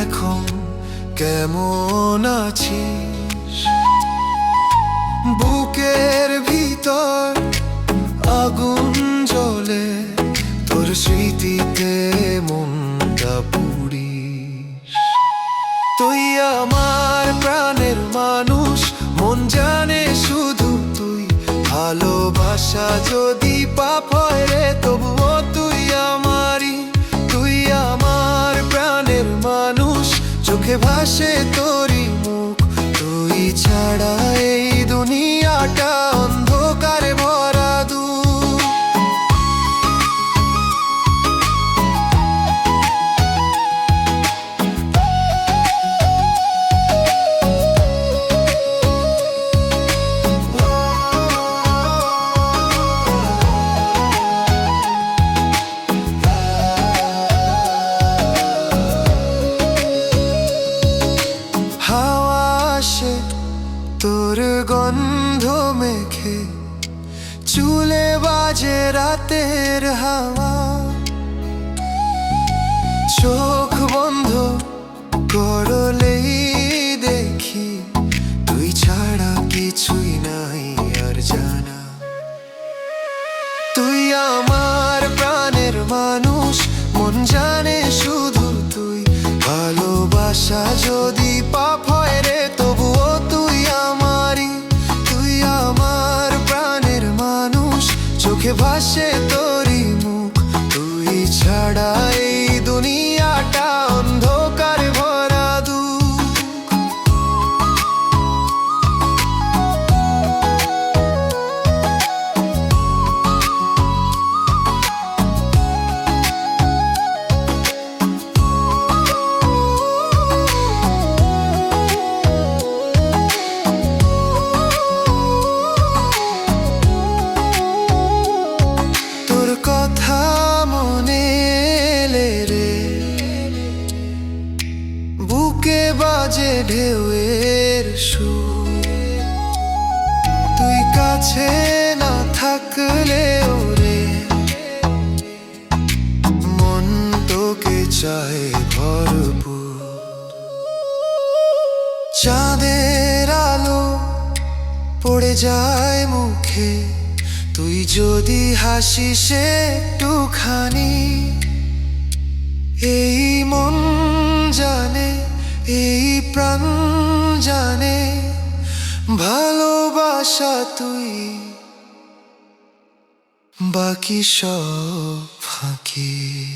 এখন কেমন আছিস? বুকের ভিতর আগুন জ্বলে, তোর স্মৃতিতে মনটা পুড়িস। তুই আমার প্রাণের মানুষ, মন জানে শুধু তুই। ভালোবাসা যদি পাপ হয় রে, তবুও চোখে ভাসে তোরি মুখ তুই ছাড়া এই দুনিয়াটা অন্ধকারে তোর গন্ধ মেখে চুলে বাজে রাতের হাওয়া। চোখ বন্ধ চোখে ভাসে বাজে ঢেউয়ের সুর। তুই কাছে না থাকলে ওরে। মন তোকে চায় ভরপুর। চাঁদের আলো পড়ে যায় মুখে। তুই যদি হাসিস একটুখানি, এই মন জানে এই প্রাণ জানে ভালোবাসা তুই। বাকি সব ফাঁকি।